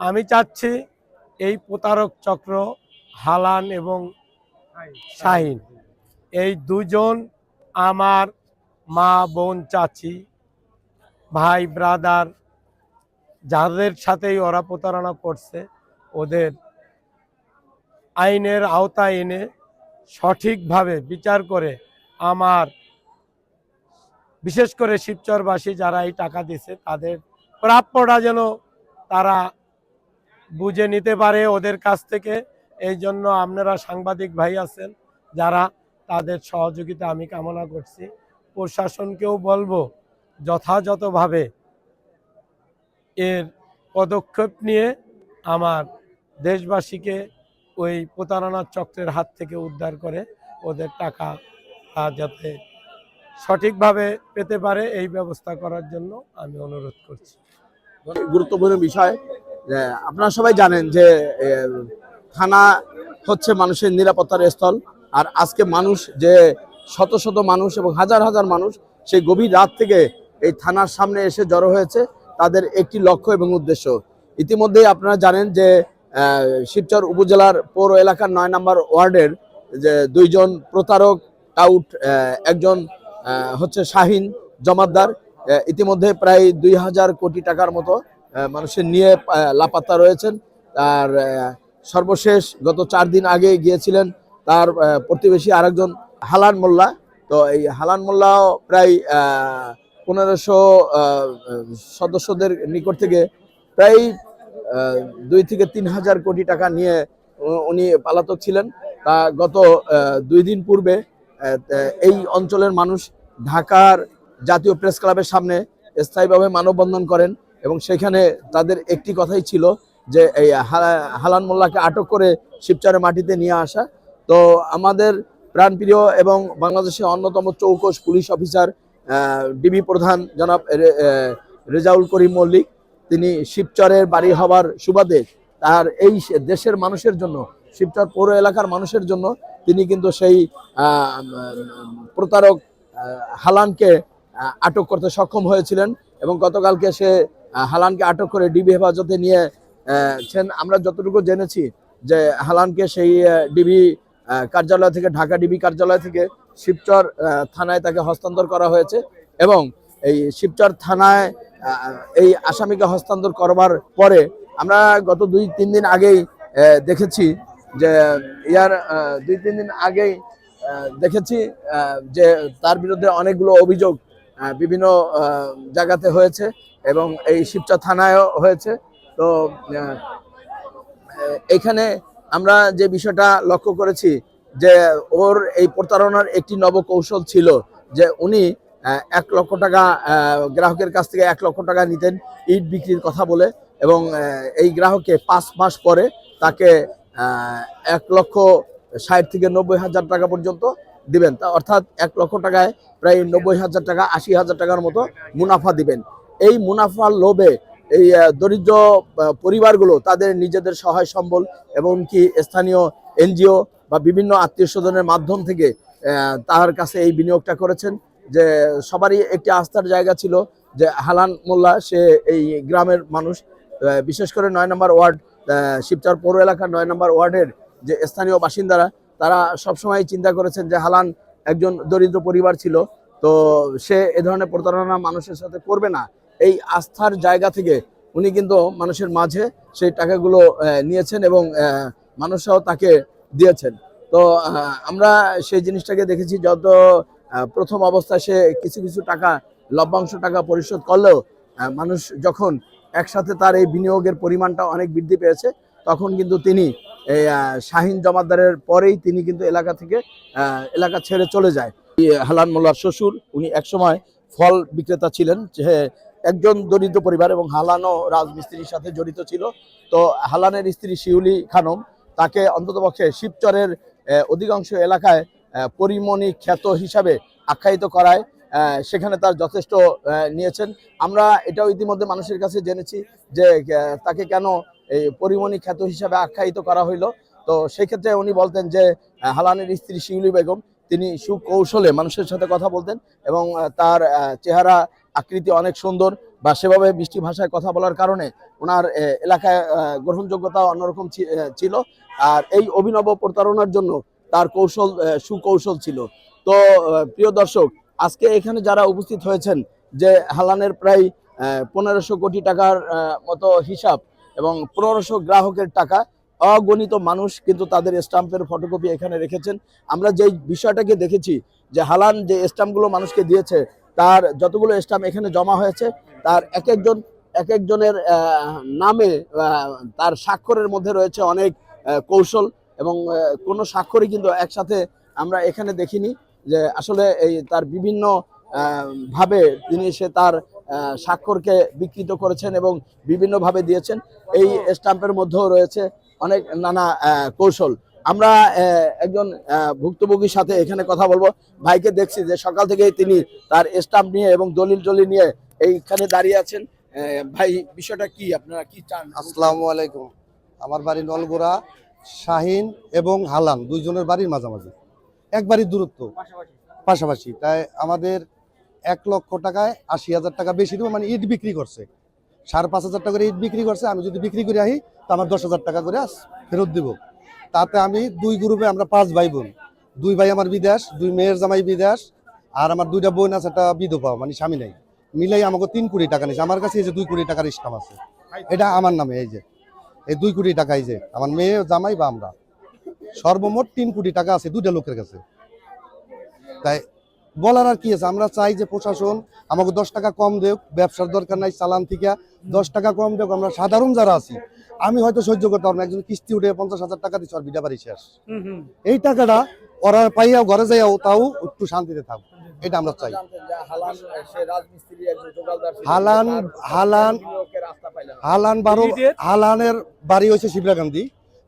আমি চাচ্ছি এই প্রতারক চক্র, হালান এবং শাহিন। এই দুজন আমার মা, বোন, চাচি, ভাই, ব্রাদার, যাদের সাথেই ওরা প্রতারণা করছে, ওদের আইনের আওতায় এনে সঠিকভাবে বিচার করে আমার, বিশেষ করে শিবচরবাসী যারা এই টাকা দিছে তাদের প্রাপ্যটা যেন তারা বুঝে নিতে পারে ওদের কাছ থেকে। এই জন্য আপনারা সাংবাদিক ভাই আছেন যারা তাদের সহযোগিতা আমি কামনা করছি। প্রশাসনকেও বলব, যথাযথভাবে এর পদক্ষেপ নিয়ে আমার দেশবাসীকে ওই প্রতারণার চক্রের হাত থেকে উদ্ধার করে ওদের টাকা যাতে সঠিকভাবে পেতে পারে, এই ব্যবস্থা করার জন্য আমি অনুরোধ করছি। গুরুত্বপূর্ণ বিষয় আপনারা সবাই জানেন যে থানা হচ্ছে মানুষের নিরাপত্তার স্থল। আর আজকে মানুষ যে শত শত মানুষ এবং হাজার হাজার মানুষ সেই গভীর রাত থেকে এই থানার সামনে এসে জড়ো হয়েছে, তাদের একটি লক্ষ্য এবং উদ্দেশ্য। ইতিমধ্যেই আপনারা জানেন যে শিবচর উপজেলার পৌর এলাকার নয় নম্বর ওয়ার্ডের যে দুইজন প্রতারক, টাউট একজন হচ্ছে শাহিন জমাদ্দার ইতিমধ্যে প্রায় দুই হাজার কোটি টাকার মতো মানুষের নিয়ে লাপাত্তা রয়েছেন। আর সর্বশেষ গত চার দিন আগে গিয়েছিলেন তার প্রতিবেশী আরেকজন হালান মোল্লা। তো এই হালান মোল্লাও প্রায় পনেরোশো সদস্যদের নিকট থেকে প্রায় দুই থেকে তিন হাজার কোটি টাকা নিয়ে উনি পালাতক ছিলেন। তা গত দুই দিন পূর্বে এই অঞ্চলের মানুষ ঢাকার জাতীয় প্রেস ক্লাবের সামনে স্থায়ীভাবে মানববন্ধন করেন। এবং সেখানে তাদের একটি কথাই ছিল যে এই হালান মোল্লাকে আটক করে শিবচরের মাটিতে নিয়ে আসা। তো আমাদের প্রাণপ্রিয় এবং বাংলাদেশের অন্যতম চৌকস পুলিশ অফিসার ডিবি প্রধান জনাব রেজাউল করিম মল্লিক, তিনি শিবচরের বাড়ি হওয়ার সুবাদে তার এই দেশের মানুষের জন্য, শিবচর পৌর এলাকার মানুষের জন্য তিনি কিন্তু সেই প্রতারক হালানকে আটক করতে সক্ষম হয়েছিলেন। এবং গতকালকে সে হালানকে আটক করে ডিবি হেফাজতে নিয়ে আহ, ছেন আমরা যতটুকু জেনেছি যে হালানকে সেই ডিবি কার্যালয় থেকে ঢাকা ডিবি কার্যালয় থেকে শিবচর থানায় তাকে হস্তান্তর করা হয়েছে এবং এই শিবচর থানায় এই আসামিকে হস্তান্তর করবার পরে আমরা গত দুই তিন দিন আগেই দেখেছি যে ইয়ার দুই তিন দিন আগেই দেখেছি যে তার বিরুদ্ধে অনেকগুলো অভিযোগ বিভিন্ন জায়গাতে হয়েছে। এবং এই শিবচর থানায়ও হয়েছে। তো এখানে আমরা যে বিষয়টা লক্ষ্য করেছি যে ওর এই প্রতারণার একটি নব কৌশল ছিল যে উনি এক লক্ষ টাকা গ্রাহকের কাছ থেকে এক লক্ষ টাকা নিতেন ইট বিক্রির কথা বলে এবং এই গ্রাহককে পাঁচ মাস পরে তাকে এক লক্ষ ষাট থেকে নব্বই হাজার টাকা পর্যন্ত দিবেন। তা অর্থাৎ এক লক্ষ টাকায় প্রায় নব্বই হাজার টাকা, আশি হাজার টাকার মতো মুনাফা দিবেন। এই মুনাফার লোভে এই দরিদ্র পরিবারগুলো তাদের নিজেদের সহায় সম্বল এবং কি স্থানীয় এনজিও বা বিভিন্ন আত্মীয় স্বজনের মাধ্যম থেকে তার কাছে এই বিনিয়োগটা করেছেন। যে সবারই একটি আস্থার জায়গা ছিল যে হালান মোল্লা, সে এই গ্রামের মানুষ বিশেষ করে নয় নম্বর ওয়ার্ড শিবচর পৌর এলাকার নয় নম্বর ওয়ার্ডের যে স্থানীয় বাসিন্দারা, তারা সবসময় চিন্তা করেছেন যে হালান একজন দরিদ্র পরিবার ছিল, তো সে এ ধরনের প্রতারণা মানুষের সাথে করবে না। এই আস্থার জায়গা থেকে উনি কিন্তু মানুষের মাঝে সেই টাকাগুলো নিয়েছেন এবং মানুষরাও তাকে দিয়েছেন। তো আমরা সেই জিনিসটাকে দেখেছি যত প্রথম অবস্থায় সে কিছু কিছু টাকা, লভ্যাংশ টাকা পরিশোধ করলেও মানুষ যখন একসাথে তার এই বিনিয়োগের পরিমাণটা অনেক বৃদ্ধি পেয়েছে, তখন কিন্তু তিনি এই শাহিন জমাদ্দারের পরেই তিনি কিন্তু এলাকা থেকে এলাকা ছেড়ে চলে যায়। হালান মোল্লার শ্বশুর, উনি একসময় ফল বিক্রেতা ছিলেন, যে একজন দরিদ্র পরিবার এবং হালানও রাজমিস্ত্রির সাথে জড়িত ছিল। তো হালানের স্ত্রী শিউলি খানম, তাকে অন্ততপক্ষে শিবচরের অধিকাংশ এলাকায় পরিমণি খ্যাত হিসাবে আখ্যায়িত করায় সেখানে তার যথেষ্ট নিয়েছেন। আমরা এটাও ইতিমধ্যে মানুষের কাছে জেনেছি যে তাকে কেন এই পরিমণি খ্যাত হিসাবে আখ্যায়িত করা হইল। তো সেক্ষেত্রে উনি বলতেন যে হালানের স্ত্রী শিউলি বেগম, তিনি সুকৌশলে মানুষের সাথে কথা বলতেন এবং তার চেহারা আকৃতি অনেক সুন্দর বা সেভাবে মিষ্টি ভাষায় কথা বলার কারণে ওনার এলাকায় গ্রহণযোগ্যতা অন্যরকম ছিল। আর এই অভিনব প্রতারণার জন্য তার কৌশল সুকৌশল ছিল। তো প্রিয় দর্শক, আজকে এখানে যারা উপস্থিত হয়েছেন যে হালানের প্রায় পনেরোশো কোটি টাকার মতো হিসাব এবং পনেরোশো গ্রাহকের টাকা, অগণিত মানুষ কিন্তু তাদের স্টাম্পের ফটোকপি এখানে রেখেছেন। আমরা যেই বিষয়টাকে দেখেছি যে হালান যে স্টাম্পগুলো মানুষকে দিয়েছে তার যতগুলো স্টাম্প এখানে জমা হয়েছে, তার এক একজন, এক একজনের নামে তার স্বাক্ষরের মধ্যে রয়েছে অনেক কৌশল এবং কোনো স্বাক্ষরই কিন্তু একসাথে আমরা এখানে দেখিনি যে আসলে এই তার বিভিন্ন ভাবে তিনি সে তার স্বাক্ষরকে বিকৃত করেছেন এবং বিভিন্নভাবে দিয়েছেন। এই স্টাম্পের মধ্যেও রয়েছে অনেক নানা কৌশল। আমরা একজন ভুক্তভোগীর সাথে এখানে কথা বলব। ভাইকে দেখছি যে সকাল থেকেই তিনি তার স্টাম্প নিয়ে এবং দলিল টলিল নিয়ে এইখানে দাঁড়িয়ে আছেন। ভাই বিষয়টা কি? আপনারা কি চান? আসসালামু আলাইকুম। আমার বাড়ি নলগোড়া শাহিন এবং হালান দুইজনের বাড়ির মাঝামাঝি। এক বাড়ির দূরত্ব। পাশাপাশি। তাই আমাদের এক লক্ষ টাকায় আশি হাজার টাকা বেশি দেবো মানে ইট বিক্রি করছে। সাড়ে পাঁচ হাজার টাকা করে ইট বিক্রি করছে। আমি যদি বিক্রি করে আহি তো আমার দশ হাজার টাকা করে আস- ফেরত দিব। তাতে আমি দুই গ্রুপে আমরা পাঁচ ভাই বোন দুই ভাই আমার বিদেশ, দুই মেয়ের জামাই বিদেশ, আর আমার দুইটা বোন আছে, একটা বিধবা মানে স্বামী নাই। মিলাই আমাকে তিন কোটি টাকা নিয়েছে আমার কাছে এই যে দুই কোটি টাকার ইস্টাম আছে, এটা আমার নামে, এই যে, এই দুই কোটি টাকা, এই যে, আমার মেয়ে, জামাই বা আমরা। সর্বমোট তিন কোটি টাকা আছে দুইটা লোকের কাছে। তাই বলার আর কি আছে? আমরা চাই যে প্রশাসন আমাকে দশ টাকা কম দেব ব্যবসার দরকার নাই, চালান থেকে। দশ টাকা কম দেব আমরা সাধারণ যারা আছি আমি হয়তো সহ্য করতে পারব না। একজন কিস্তি উঠে পঞ্চাশ হাজার টাকা দিচ্ছে আর বিটা বাড়ি শেষ। এই টাকাটা ওরা পাইয়াও ঘরে যাইয়াও তাও একটু শান্তিতে থাকব এটা আমরা চাই। হালান। হালান হালান বারো হালানের বাড়ি হয়েছে শিবরা গান্ধী।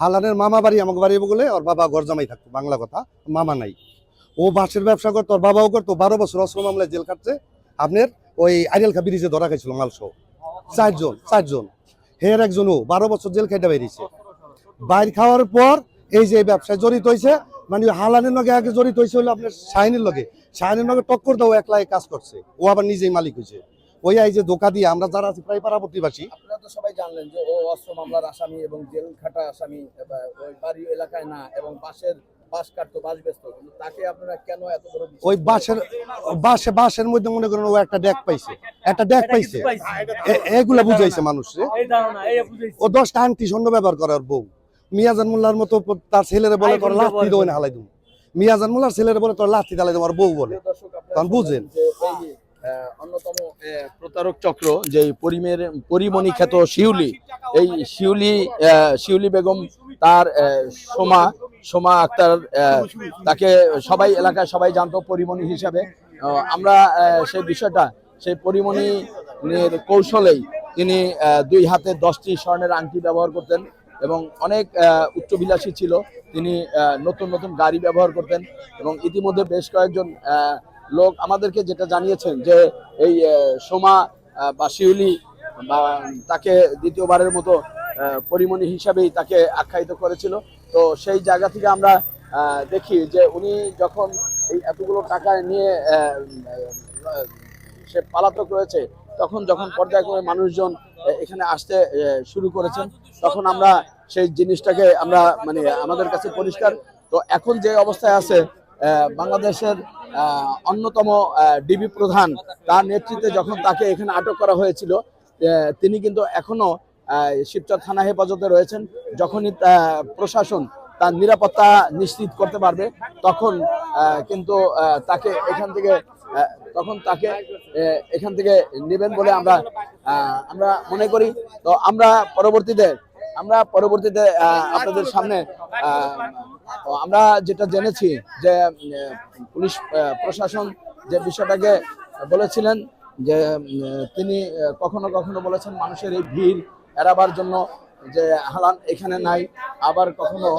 হালানের মামা বাড়ি আমাকে বাড়ি বলে ওর বাবা ঘর জামাই থাকতো বাংলা কথা মামা নাই। ও বাঁশের ব্যবসা করতো ওর বাবাও করতো বারো বছর অস্ত্র মামলায় জেল কাটছে আপনার ওই আইডিয়াল খা ব্রিজে ধরা খাইছিল মালসহ চারজন চারজন। হের একজনও বারো বছর জেল খাইটা বেরিয়েছে। বাইর খাওয়ার পর এই যে ব্যবসায় জড়িত হয়েছে মানে হালানের লগে আগে জড়িত হয়েছে হলো আপনার শাহিনের লগে। শাহিনের লগে টক্কর দাও একলাই কাজ করছে। ও আবার নিজেই মালিক হয়েছে ওই এই যে ধোকা দিয়ে আমরা যারা আছি, প্রায় পাড়া প্রতিবাসী আপনারা তো সবাই জানলেন যে ও অস্ত্র মামলার আসামি এবং জেল খাটা আসামি ওই বাড়ি এলাকায় না, এবং বাসের বাস কাটতো বাস ব্যস্ত কিন্তু তাকে আপনারা কেন এত বড় ওই বাসের বাসে বাসের মধ্যে মনে করেন ও একটা ডেক পাইছে। একটা ডেক পাইছে। এগুলা বুঝাইছে মানুষ ও দশটা আংটি স্বর্ণ ব্যবহার করার বউ। মিয়াজান মোল্লার মতো তার ছেলেরে বলে তোর লাথি দেবো না হালাই দেবো মিয়াজান মোল্লার ছেলেরে বলে তোর লাথি দালাই দেবো আর বউ বলে। তখন বুঝেন। অন্যতম প্রতারক চক্র যে পরিমের, পরিমণি খ্যাত শিউলি, এই শিউলি শিউলি বেগম তার সোমা সোমা আক্তার তাকে সবাই এলাকায় সবাই জানতো পরিমণি হিসাবে। আমরা সেই বিষয়টা, সেই পরিমণির কৌশলেই তিনি দুই হাতে দশটি স্বর্ণের আংটি ব্যবহার করতেন এবং অনেক উচ্চবিলাসী ছিল। তিনি নতুন নতুন গাড়ি ব্যবহার করতেন এবং ইতিমধ্যে বেশ কয়েকজন লোক আমাদেরকে যেটা জানিয়েছেন যে এই সোমা বা শিউলি, বা তাকে দ্বিতীয়বারের মতো পরিমণি হিসাবেই তাকে আখ্যায়িত করেছিল। তো সেই জায়গা থেকে আমরা দেখি যে উনি যখন এই এতগুলো টাকা নিয়ে সে পলাতক রয়েছে, তখন যখন পর্যায়ক্রমে মানুষজন এখানে আসতে শুরু করেছেন, তখন আমরা সেই জিনিসটাকে আমরা মানে আমাদের কাছে পরিষ্কার। তো এখন যে অবস্থায় আছে বাংলাদেশের অন্যতম ডিবি প্রধান তার নেতৃত্বে যখন তাকে এখানে আটক করা হয়েছিল তিনি কিন্তু এখনও আহ, শিবচর থানা হেফাজতে রয়েছেন। যখনই প্রশাসন তার নিরাপত্তা নিশ্চিত করতে পারবে তখন কিন্তু তাকে এখান থেকে তখন তাকে এখান থেকে নেবেন বলে আমরা আমরা মনে করি। তো আমরা পরবর্তীতে আমরা পরবর্তীতে আপনাদের সামনে আমরা যেটা জেনেছি যে পুলিশ প্রশাসন যে বিষয়টাকে বলেছিলেন যে তিনি কখনো কখনো বলেছেন মানুষের এই ভিড় এড়াবার জন্য যে হালান এখানে নাই। আবার কখনো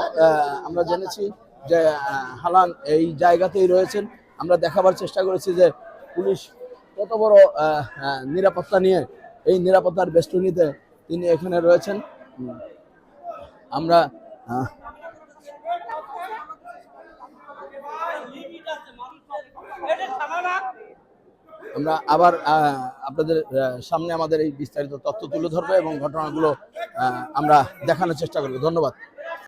আমরা জেনেছি যে হালান এই জায়গাতেই রয়েছেন। আমরা দেখাবার চেষ্টা করেছি যে পুলিশ কত বড় নিরাপত্তা নিয়ে এই নিরাপত্তার বেষ্টনীতে তিনি এখানে রয়েছেন। আমরা আমরা আবার আপনাদের সামনে আমাদের এই বিস্তারিত তথ্য তুলে ধরবো এবং ঘটনাগুলো আমরা দেখানোর চেষ্টা করব। ধন্যবাদ।